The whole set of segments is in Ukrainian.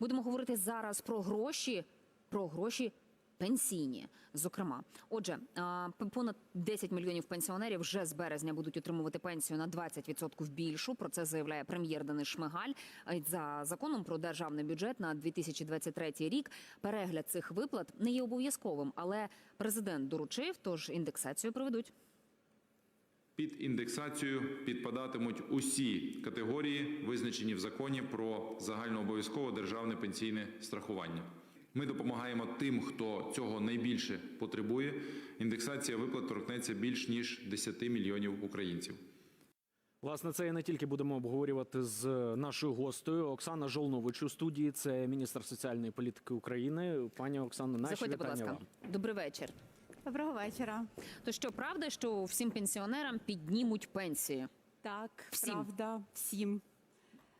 Будемо говорити зараз про гроші, про гроші пенсійні. Зокрема, отже, понад 10 мільйонів пенсіонерів вже з березня будуть отримувати пенсію на 20% більшу. Про це заявляє прем'єр Денис Шмигаль. За законом про державний бюджет на 2023 рік перегляд цих виплат не є обов'язковим, але президент доручив, тож індексацію проведуть. Під індексацію підпадатимуть усі категорії, визначені в законі про загальнообов'язкове державне пенсійне страхування. Ми допомагаємо тим, хто цього найбільше потребує. Індексація виплат торкнеться більш ніж 10 мільйонів українців. Власне, це і не тільки будемо обговорювати з нашою гостею Оксана Жолнович у студії. Це міністр соціальної політики України. Пані Оксано, наші Заходьте, будь ласка. вам. Добрий вечір. Доброго вечора. То що правда, що всім пенсіонерам піднімуть пенсії? Так, Всім. правда, всім.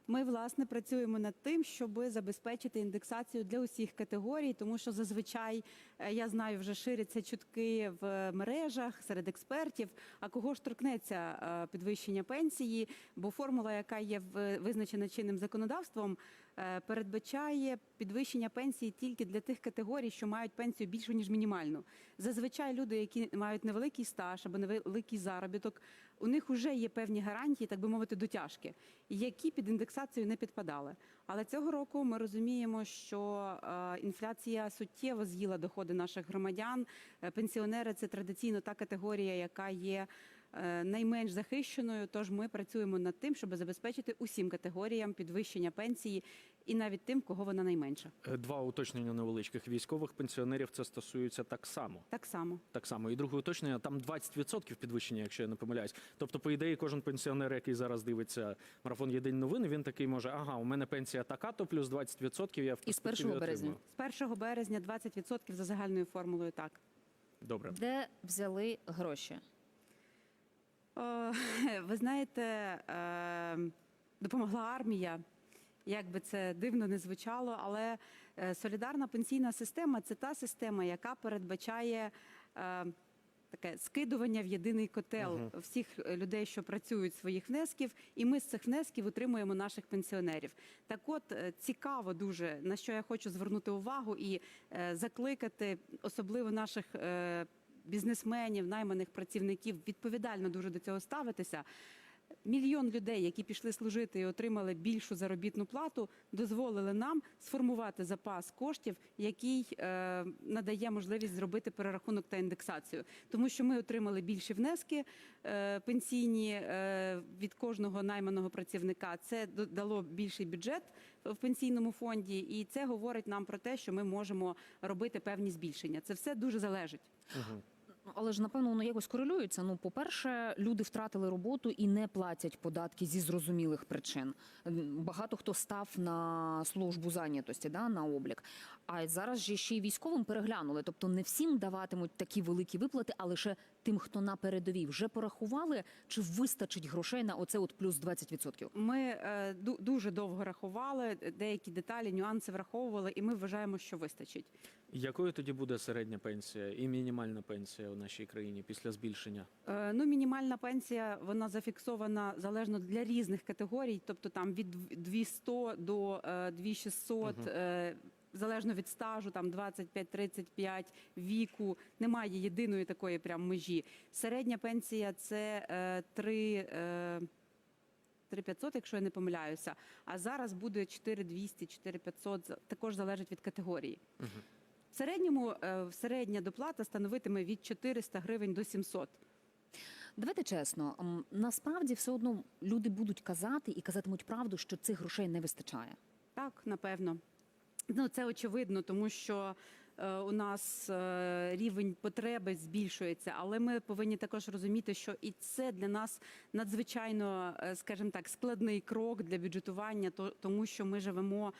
Ми власне працюємо над тим, щоб забезпечити індексацію для усіх категорій, тому що зазвичай е, я знаю, вже ширяться чутки в мережах серед експертів. А кого ж торкнеться е, підвищення пенсії? Бо формула, яка є визначена чинним законодавством, передбачає підвищення пенсії тільки для тих категорій, що мають пенсію більшу ніж мінімальну. Зазвичай люди, які мають невеликий стаж або невеликий заробіток, у них вже є певні гарантії, так би мовити, дотяжки, які під індексацію не підпадали. Але цього року ми розуміємо, що е, інфляція суттєво з'їла доходи наших громадян. Е, Пенсіонери це традиційно та категорія, яка є е, найменш захищеною. Тож ми працюємо над тим, щоб забезпечити усім категоріям підвищення пенсії і навіть тим, кого вона найменша. Е, Два уточнення невеличких військових пенсіонерів. Це стосується так само. Так само. Так само. І друге уточнення там 20% підвищення, якщо я не помиляюсь. Тобто, по ідеї, кожен пенсіонер, який зараз дивиться марафон Єдині новини, він такий може: ага, у мене пенсія така, то плюс 20% я в І з 1 березня. З 1 березня 20% за загальною формулою так. Добре. Де взяли гроші? О, ви знаєте, е, допомогла армія. Як би це дивно не звучало, але е, солідарна пенсійна система це та система, яка передбачає е, таке скидування в єдиний котел всіх е, людей, що працюють своїх внесків, і ми з цих внесків утримуємо наших пенсіонерів. Так, от е, цікаво дуже на що я хочу звернути увагу і е, закликати, особливо наших. е, Бізнесменів, найманих працівників відповідально дуже до цього ставитися. Мільйон людей, які пішли служити і отримали більшу заробітну плату, дозволили нам сформувати запас коштів, який е, надає можливість зробити перерахунок та індексацію. Тому що ми отримали більші внески е, пенсійні е, від кожного найманого працівника. Це дало більший бюджет в пенсійному фонді, і це говорить нам про те, що ми можемо робити певні збільшення. Це все дуже залежить. Ну, Але ж напевно воно якось корелюється. Ну, по-перше, люди втратили роботу і не платять податки зі зрозумілих причин. Багато хто став на службу зайнятості, да, на облік. А зараз же ще й військовим переглянули. Тобто не всім даватимуть такі великі виплати, а лише тим, хто на передовій. Вже порахували, чи вистачить грошей на оце от плюс 20%? Ми е, дуже довго рахували деякі деталі, нюанси враховували, і ми вважаємо, що вистачить. Якою тоді буде середня пенсія і мінімальна пенсія у нашій країні після збільшення? Е, Ну, мінімальна пенсія вона зафіксована залежно для різних категорій, тобто там від 200 до е, 2600, е, залежно від стажу, там 25-35 віку. Немає єдиної такої прям межі. Середня пенсія це е, 3. Е, 3500, якщо я не помиляюся, а зараз буде 4200, 4500, за- також залежить від категорії. В середньому е, середня доплата становитиме від 400 гривень до 700. Давайте чесно, насправді все одно люди будуть казати і казатимуть правду, що цих грошей не вистачає. Так, напевно. Ну, це очевидно, тому що е, у нас е, рівень потреби збільшується, але ми повинні також розуміти, що і це для нас надзвичайно, е, скажімо так, складний крок для бюджетування, то, тому що ми живемо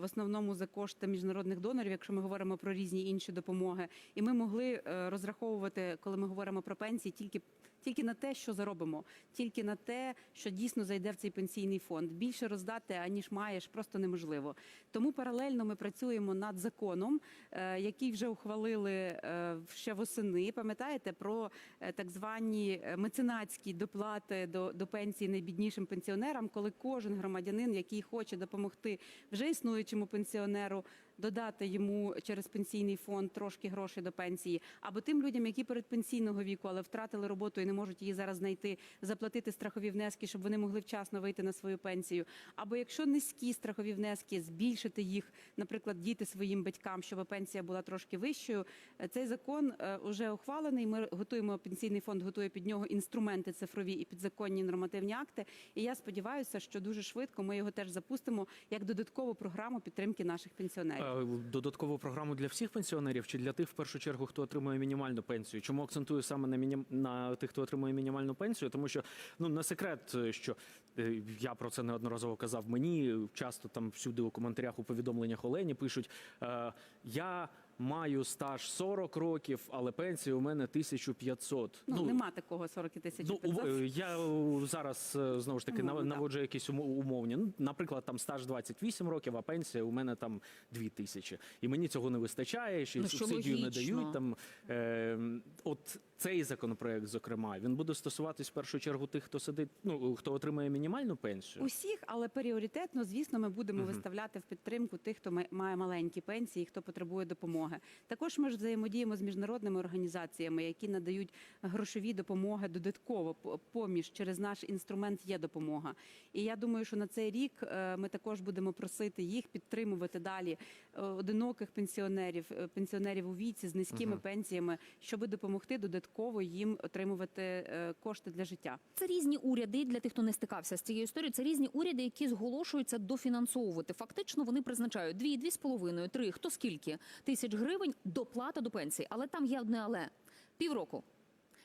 в основному за кошти міжнародних донорів, якщо ми говоримо про різні інші допомоги. І ми могли розраховувати, коли ми говоримо про пенсії, тільки тільки на те, що заробимо, тільки на те, що дійсно зайде в цей пенсійний фонд. Більше роздати, аніж маєш, просто неможливо. Тому паралельно ми працюємо над законом, е, який вже ухвалили е, ще восени. Пам'ятаєте про е, так звані меценатські доплати до, до пенсії найбіднішим пенсіонерам, коли кожен громадянин, який хоче допомогти вже існуючому пенсіонеру, додати йому через пенсійний фонд трошки грошей до пенсії, або тим людям, які перед пенсійного віку, але втратили роботу і не можуть її зараз знайти, заплатити страхові внески, щоб вони могли вчасно вийти на свою пенсію. Або якщо низькі страхові внески, збільшити їх, наприклад, діти своїм батькам, щоб пенсія була трошки вищою. Е, Цей закон вже ухвалений. Ми готуємо пенсійний фонд, готує під нього інструменти цифрові і підзаконні нормативні акти. І я сподіваюся, що дуже швидко ми його теж запустимо як додаткову програму підтримки наших пенсіонерів. Е, Додаткову програму для всіх пенсіонерів чи для тих, в першу чергу, хто отримує мінімальну пенсію? Чому акцентую саме на мінім... на тих, хто отримує мінімальну пенсію? Тому що ну не секрет, що е, я про це неодноразово казав. Мені часто там всюди у коментарях у повідомленнях Олені пишуть: е, я маю стаж 40 років, але пенсія у мене 1500. Ну, нема такого 40 тисяч. Ну, е, я е, зараз е, знову ж таки Умовно, нав- так. наводжу якісь умо- умовні. Ну, наприклад, там стаж 28 років, а пенсія у мене там 2 тисячі. І мені цього не вистачає, ще й Ну, що субсидію не логічно. дають. Там, е, от цей законопроект, зокрема, він буде стосуватись в першу чергу тих, хто сидить, ну хто отримує мінімальну пенсію. Усіх, але пріоритетно, звісно, ми будемо виставляти в підтримку тих, хто ма- має маленькі пенсії, хто потребує допомоги. Також ми ж взаємодіємо з міжнародними організаціями, які надають грошові допомоги додатково по- поміж через наш інструмент є допомога. І я думаю, що на цей рік е, ми також будемо просити їх підтримувати далі е, одиноких пенсіонерів, е, пенсіонерів у віці з низькими пенсіями, щоб допомогти додатково їм отримувати е, кошти для життя. Це різні уряди для тих, хто не стикався з цією історією. Це різні уряди, які зголошуються дофінансовувати. Фактично вони призначають дві, дві з половиною, три, хто скільки тисяч гривень доплата до пенсії. Але там є одне але півроку.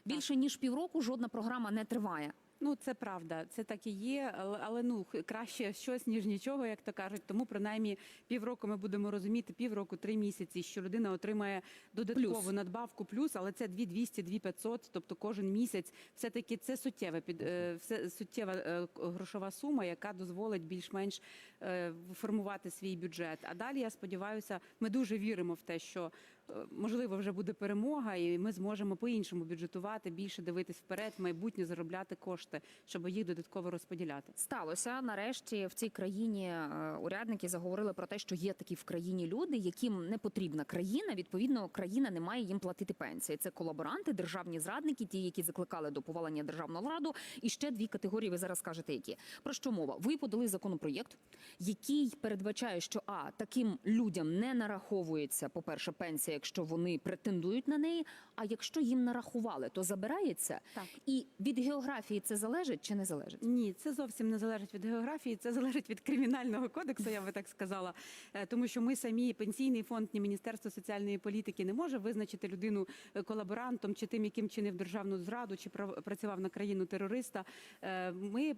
Більше ніж півроку жодна програма не триває. Ну, це правда, це так і є, але, ну краще щось ніж нічого, як то кажуть. Тому принаймні півроку ми будемо розуміти, півроку, три місяці, що людина отримає додаткову Плюс. надбавку, плюс, але це 2200, 2500, тобто кожен місяць. Все таки це суттєва під е, все суттєва е, грошова сума, яка дозволить більш-менш е, формувати свій бюджет. А далі я сподіваюся, ми дуже віримо в те, що можливо вже буде перемога, і ми зможемо по-іншому бюджетувати, більше дивитись вперед, в майбутнє заробляти кошти, щоб їх додатково розподіляти. Сталося нарешті в цій країні е, урядники заговорили про те, що є такі в країні люди, яким не потрібна країна. Відповідно, країна не має їм платити пенсії. Це колаборанти, державні зрадники, ті, які закликали до повалення державного ладу. І ще дві категорії. Ви зараз скажете, які про що мова? Ви подали законопроєкт, який передбачає, що а таким людям не нараховується, по перше, пенсія, якщо вони претендують на неї. А якщо їм нарахували, то забирається. Так. І від географії це залежить чи не залежить? Ні, це зовсім не залежить від географії, це залежить від кримінального кодексу, я би так сказала. Е, Тому що ми самі пенсійний фонд, ні Міністерство соціальної політики не може визначити людину е, колаборантом чи тим, яким чинив державну зраду, чи працював на країну терориста. Е, Ми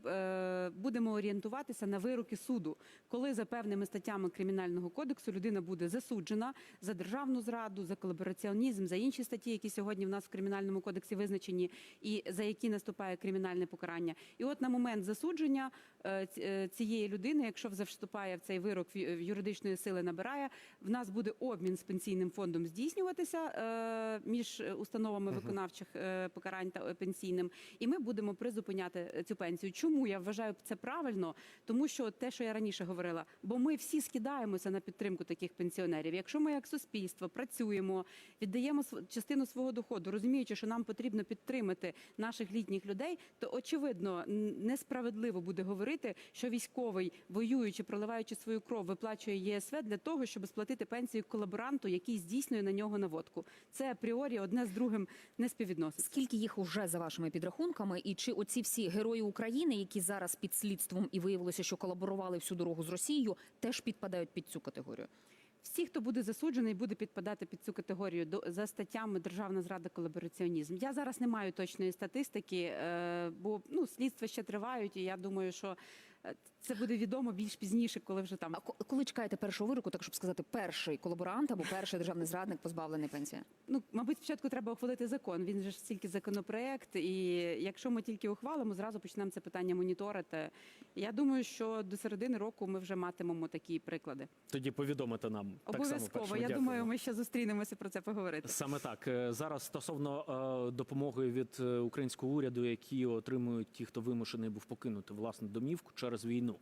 будемо орієнтуватися на вироки суду, коли за певними статтями кримінального кодексу людина буде засуджена за державну зраду, за колабораціонізм, за інші статті, які сьогодні в нас в кримінальному кодексі визначені, і за які наступає кримінальне покарання. І от на момент засудження е, е, цієї людини, якщо вже вступає в цей вирок юридичної сили набирає, в нас буде обмін з пенсійним фондом здійснюватися е, між установами виконавчих покарань та пенсійним, і ми будемо призупиняти цю пенсію. Чому я вважаю це правильно? Тому що те, що я раніше говорила, бо ми всі скидаємося на підтримку таких пенсіонерів. Якщо ми як суспільство працюємо, віддаємо св- частину свого доходу, розуміючи, що нам потрібно підтримати наших літніх людей, то очевидно несправедливо буде говорити, що військовий, воюючи, проливаючи свою кров, виплачує ЄСВ для того, щоб сплатити пенсію колаборанту, який здійснює на нього наводку. Це апріорі одне з другим не співвідноситься. Скільки їх уже за вашими підрахунками, і чи оці всі герої України, які зараз під слідством і виявилося, що колаборували всю дорогу з Росією, теж підпадають під цю категорію? Всі, хто буде засуджений, буде підпадати під цю категорію до за статтями державна зрада колабораціонізм. Я зараз не маю точної статистики, е, бо ну слідства ще тривають, і я думаю, що це буде відомо більш пізніше, коли вже там А коли чекаєте першого вироку, так щоб сказати, перший колаборант або перший державний зрадник позбавлений пенсії? Ну, мабуть, спочатку треба ухвалити закон. Він же ж тільки законопроект, і якщо ми тільки ухвалимо, зразу почнемо це питання моніторити. Я думаю, що до середини року ми вже матимемо такі приклади. Тоді повідомите нам так само Обов'язково. Я Дякую. думаю, ми ще зустрінемося про це поговорити. Саме так Е, зараз стосовно е, допомоги від е, українського уряду, які отримують ті, хто вимушений був покинути власну домівку через війну.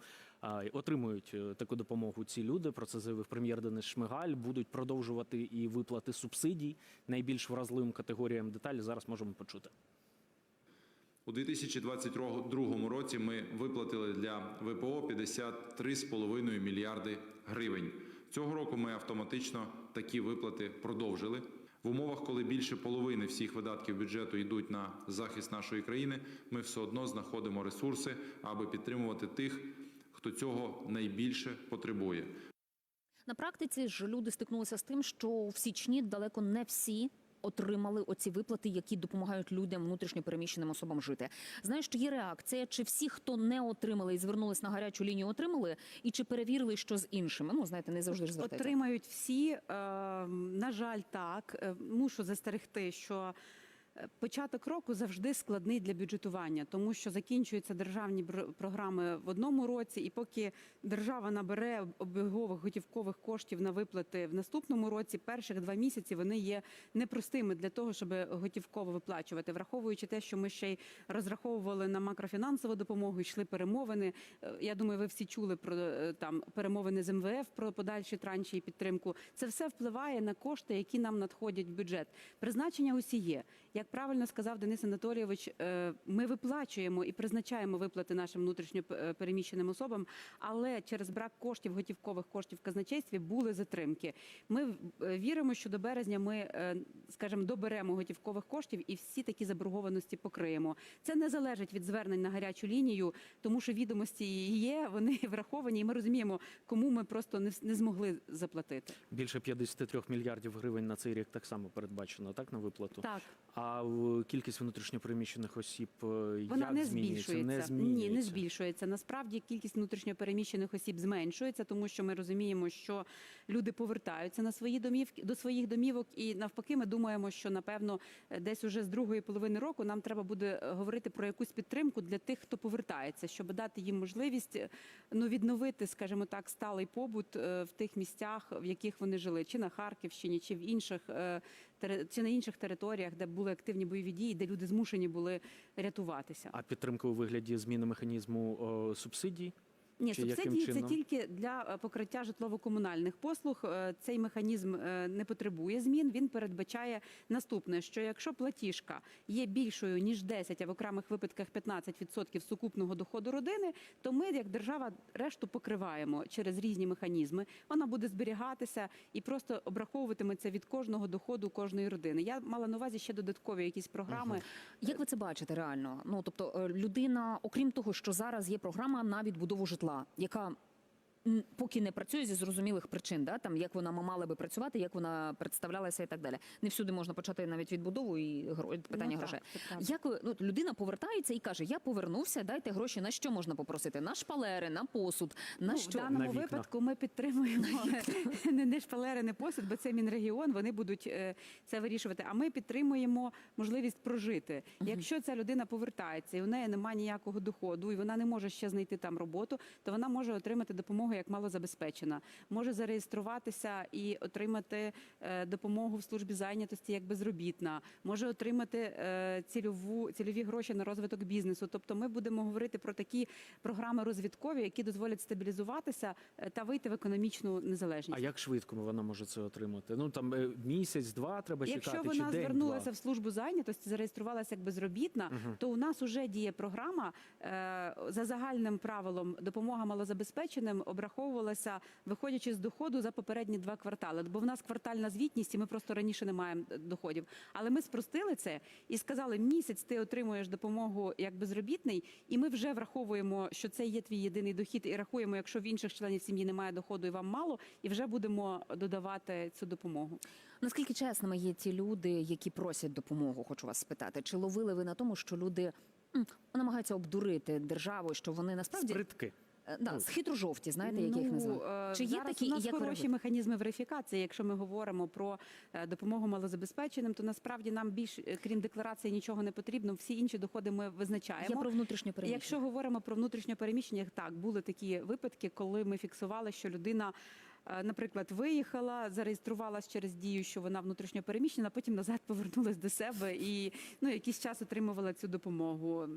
Отримують е, таку допомогу ці люди. Про це заявив прем'єр Денис Шмигаль. Будуть продовжувати і виплати субсидій найбільш вразливим категоріям. Деталі зараз можемо почути. У 2022 році ми виплатили для ВПО 53,5 мільярди гривень. Цього року ми автоматично такі виплати продовжили. В умовах, коли більше половини всіх видатків бюджету йдуть на захист нашої країни, ми все одно знаходимо ресурси, аби підтримувати тих, хто цього найбільше потребує. На практиці ж люди стикнулися з тим, що в січні далеко не всі. Отримали оці виплати, які допомагають людям внутрішньо переміщеним особам жити. Знаєш, що є реакція? Чи всі, хто не отримали і звернулись на гарячу лінію, отримали, і чи перевірили, що з іншими? Ну знаєте, не завжди ж звертаються. Отримають всі. Е, на жаль, так. Е, Мушу застерегти, що початок року завжди складний для бюджетування, тому що закінчуються державні програми в одному році, і поки держава набере обігових готівкових коштів на виплати в наступному році, перших два місяці вони є непростими для того, щоб готівково виплачувати, враховуючи те, що ми ще й розраховували на макрофінансову допомогу, йшли перемовини. Е, Я думаю, ви всі чули про е, там перемовини з МВФ про подальші транші і підтримку. Це все впливає на кошти, які нам надходять в бюджет. Призначення усі є. Як правильно сказав Денис Анатолійович, е, ми виплачуємо і призначаємо виплати нашим внутрішньо е, переміщеним особам, але через брак коштів, готівкових коштів в казначействі були затримки. Ми е, віримо, що до березня ми, скажімо, доберемо готівкових коштів і всі такі заборгованості покриємо. Це не залежить від звернень на гарячу лінію, тому що відомості є, вони враховані, і ми розуміємо, кому ми просто не змогли заплатити. Більше 53 мільярдів гривень на цей рік так само передбачено, так на виплату. Так. А в- кількість внутрішньопереміщених осіб е, Вона як не змінюється? збільшується. Не змінюється. Ні, не збільшується. Насправді кількість внутрішньопереміщених осіб зменшується, тому що ми розуміємо, що люди повертаються на свої домівки до своїх домівок, і навпаки, ми думаємо, що напевно е, десь уже з другої половини року нам треба буде е, говорити про якусь підтримку для тих, хто повертається, щоб дати їм можливість ну відновити, скажімо так, сталий побут в тих місцях, в яких вони жили, чи на Харківщині, чи в інших чи на інших територіях, де були активні бойові дії, де люди змушені були рятуватися. А підтримка у вигляді зміни механізму о, субсидій? Ні, Чи субсидії це чином? тільки для е, покриття житлово-комунальних послуг. Е, Цей механізм е, не потребує змін. Він передбачає наступне: що якщо платіжка є більшою ніж 10, а в окремих випадках 15% сукупного доходу родини, то ми, як держава, решту покриваємо через різні механізми. Вона буде зберігатися і просто обраховуватиметься від кожного доходу кожної родини. Я мала на увазі ще додаткові якісь програми. Як ви це бачите реально? Ну тобто, людина, окрім того, що зараз є програма на відбудову житла, яка поки не працює зі зрозумілих причин, да там як вона мала би працювати, як вона представлялася і так далі. Не всюди можна почати навіть відбудову і гро- питання Ну, грошей. правда. Як ну, людина повертається і каже: Я повернувся, дайте гроші. На що можна попросити? На шпалери, на посуд, на ну, що в даному На випадку ми підтримуємо не, не шпалери, не посуд, бо це мінрегіон. Вони будуть е, це вирішувати. А ми підтримуємо можливість прожити. Якщо ця людина повертається і у неї немає ніякого доходу, і вона не може ще знайти там роботу, то вона може отримати допомогу як малозабезпечена, може зареєструватися і отримати е, допомогу в службі зайнятості як безробітна, може отримати е, цільову цільові гроші на розвиток бізнесу. Тобто, ми будемо говорити про такі програми розвиткові, які дозволять стабілізуватися е, та вийти в економічну незалежність. А як швидко вона може це отримати? Ну там е, місяць, два треба Якщо чекати. вона чи день, звернулася два? в службу зайнятості, зареєструвалася як безробітна, то у нас вже діє програма за загальним правилом допомога малозабезпеченим обраховувалася виходячи з доходу за попередні два квартали. Бо в нас квартальна звітність, і ми просто раніше не маємо е, доходів. Але ми спростили це і сказали, місяць ти отримуєш допомогу як безробітний, і ми вже враховуємо, що це є твій єдиний дохід, і рахуємо, якщо в інших членів сім'ї немає доходу і вам мало, і вже будемо додавати цю допомогу. Наскільки чесними є ті люди, які просять допомогу? Хочу вас спитати. Чи ловили ви на тому, що люди намагаються обдурити державу, що вони насправді Спритки. Е, Да, з хитрожовті, знаєте, як я їх називаю. е, Чи є такі у нас як хороші реагуєте? механізми верифікації? Якщо ми говоримо про е, допомогу малозабезпеченим, то насправді нам більш крім декларації нічого не потрібно. Всі інші доходи ми визначаємо. Я про внутрішнє переміщення. Якщо говоримо про внутрішнє переміщення, так були такі випадки, коли ми фіксували, що людина. Наприклад, виїхала, зареєструвалась через дію, що вона внутрішньо переміщена, потім назад повернулась до себе і ну якийсь час отримувала цю допомогу.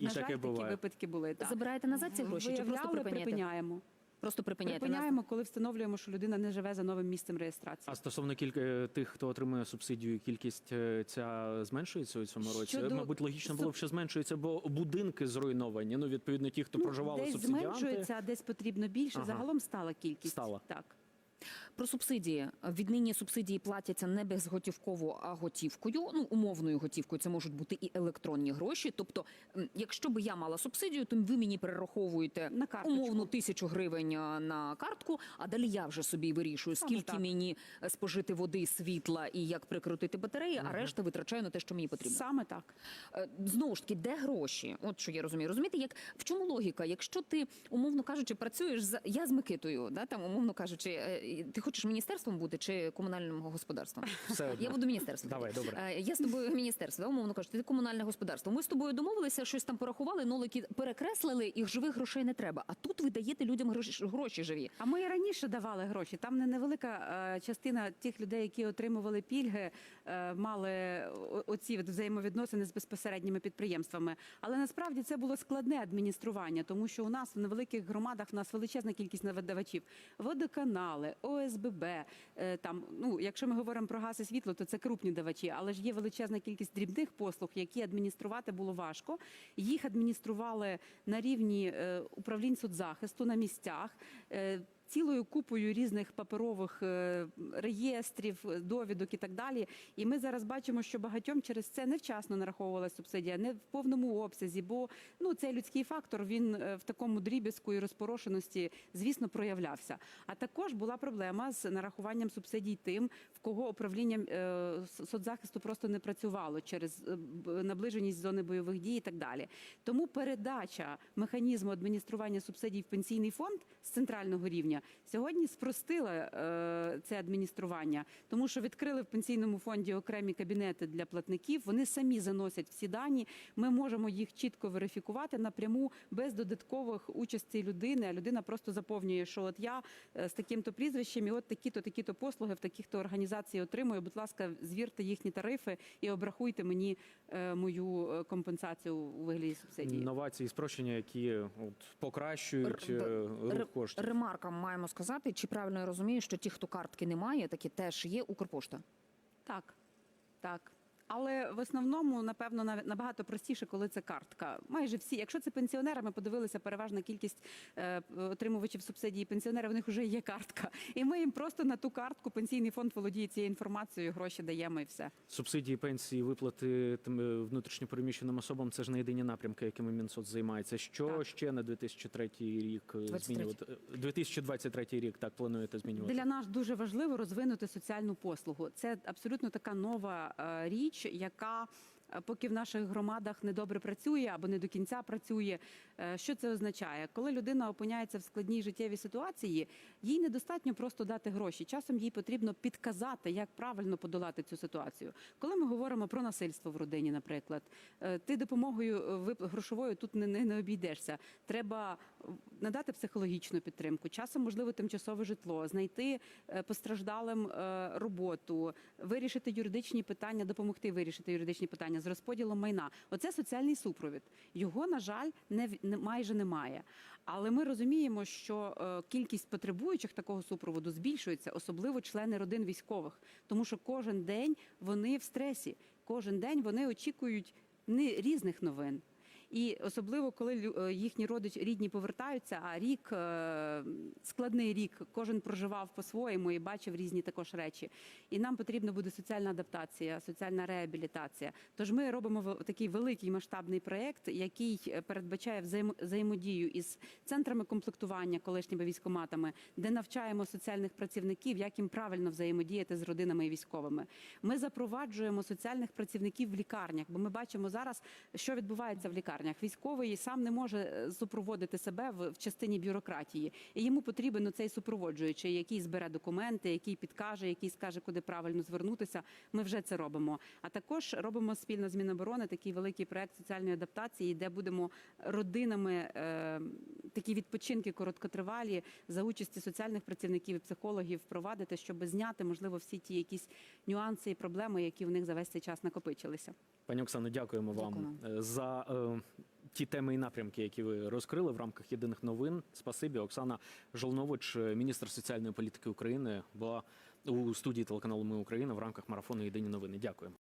І На таке жаль, такі буває. випадки були. Так. Забираєте назад ці гроші чи просто Виявляли, припиняєте? припиняємо. Просто припиняєте Припиняємо, коли встановлюємо, що людина не живе за новим місцем реєстрації. А стосовно кілька е, тих, хто отримує субсидію, кількість е, ця зменшується у цьому році. Щодо Мабуть, логічно було б, що зменшується, бо будинки зруйновані. Ну, відповідно, ті, хто проживали десь субсидіанти. зменшується, а десь потрібно більше. Ага. Загалом стала кількість. Стала. Так. Про субсидії віднині субсидії платяться не безготівково, а готівкою. Ну умовною готівкою. Це можуть бути і електронні гроші. Тобто, якщо би я мала субсидію, то ви мені перераховуєте На карточку. умовно тисячу гривень на картку. А далі я вже собі вирішую, скільки мені е, спожити води, світла і як прикрутити батареї, а решта витрачаю на те, що мені потрібно. Саме так. Е, Знову ж таки, де гроші? От що я розумію. Розумієте, як в чому логіка? Якщо ти, умовно кажучи, працюєш за я з Микитою, да там умовно кажучи, е, ти хочеш міністерством бути чи комунальним господарством? Все одно. Я буду міністерством. Давай, добре. Е, Я з тобою міністерство, да, умовно кажучи, ти комунальне господарство. Ми з тобою домовилися, щось там порахували, нолики перекреслили, і живих грошей не треба. А тут ви даєте людям гроші, гроші живі. А ми і раніше давали гроші. Там не невелика е, частина тих людей, які отримували пільги, е, мали оці взаємовідносини з безпосередніми підприємствами. Але насправді це було складне адміністрування, тому що у нас в невеликих громадах у нас величезна кількість навидавачів. Водоканали, ОСББ. е, Там, ну, якщо ми говоримо про газ і світло, то це крупні давачі, але ж є величезна кількість дрібних послуг, які адмініструвати було важко. Їх адміністрували на рівні е, управлінь соцзахисту на місцях. Цілою купою різних паперових е, реєстрів, е, довідок і так далі. І ми зараз бачимо, що багатьом через це невчасно нараховувалася субсидія, не в повному обсязі, бо ну цей людський фактор він е, в такому дріб'язку і розпорошеності, звісно, проявлявся. А також була проблема з нарахуванням субсидій тим, кого управління е, соцзахисту просто не працювало через е, наближеність зони бойових дій і так далі. Тому передача механізму адміністрування субсидій в пенсійний фонд з центрального рівня сьогодні спростила е, це адміністрування, тому що відкрили в пенсійному фонді окремі кабінети для платників. Вони самі заносять всі дані. Ми можемо їх чітко верифікувати напряму без додаткових участі людини. А людина просто заповнює, що от я з таким-то прізвищем, і от такі-то, такі-то послуги в таких-то організацій отримую. Будь ласка, звірте їхні тарифи і обрахуйте мені е, мою е, компенсацію у вигляді субсидії. Новації, спрощення, які от, покращують Р- е, рух коштів. Ремарка маємо сказати, чи правильно я розумію, що ті, хто картки не має, такі теж є Укрпошта. Так, так. Але в основному, напевно, набагато простіше, коли це картка. Майже всі, якщо це пенсіонери, ми подивилися, переважна кількість е, отримувачів субсидії пенсіонерів, у них вже є картка. І ми їм просто на ту картку пенсійний фонд володіє цією інформацією, гроші даємо і все. Субсидії, пенсії, виплати тим, е, внутрішньопереміщеним особам це ж не єдині напрямки, якими Мінсоц займається. Що Так. ще на 2003 рік е, 23. змінювати? Е, 2023 рік так плануєте змінювати? Для нас дуже важливо розвинути соціальну послугу. Це абсолютно така нова річ, яка поки в наших громадах недобре працює або не до кінця працює. Е, Що це означає? Коли людина опиняється в складній життєвій ситуації, їй недостатньо просто дати гроші. Часом їй потрібно підказати, як правильно подолати цю ситуацію. Коли ми говоримо про насильство в родині, наприклад, е, ти допомогою е, грошовою тут не, не, не обійдешся. Треба е, надати психологічну підтримку, часом можливо тимчасове житло, знайти е, постраждалим е, роботу, вирішити юридичні питання, допомогти вирішити юридичні питання з розподілом майна. Оце соціальний супровід. Його, на жаль, не, не майже немає. Але ми розуміємо, що е, кількість потребуючих такого супроводу збільшується, особливо члени родин військових, тому що кожен день вони в стресі, кожен день вони очікують не різних новин. І особливо, коли е, їхні родичі рідні повертаються, а рік е, складний рік, кожен проживав по-своєму і бачив різні також речі. І нам потрібна буде соціальна адаптація, соціальна реабілітація. Тож ми робимо такий великий масштабний проєкт, який е, передбачає взаємо- взаємодію із центрами комплектування, колишніми військоматами, де навчаємо соціальних працівників, як їм правильно взаємодіяти з родинами і військовими. Ми запроваджуємо соціальних працівників в лікарнях, бо ми бачимо зараз, що відбувається в лікарнях. Лікарнях. Військовий сам не може е, супроводити себе в, частині бюрократії, і йому потрібен цей супроводжуючий, який збере документи, який підкаже, який скаже, куди правильно звернутися. Ми вже це робимо. А також робимо спільно з Міноборони такий великий проект соціальної адаптації, де будемо родинами е, такі відпочинки короткотривалі за участі соціальних працівників і психологів впровадити, щоб зняти можливо всі ті якісь нюанси і проблеми, які в них за весь цей час накопичилися. Пані Оксано, дякуємо вам Дякую. за е, ті теми і напрямки, які ви розкрили в рамках єдиних новин. Спасибі, Оксана Жолнович, е, міністр соціальної політики України, була у студії телеканалу Ми Україна в рамках марафону Єдині новини. Дякуємо.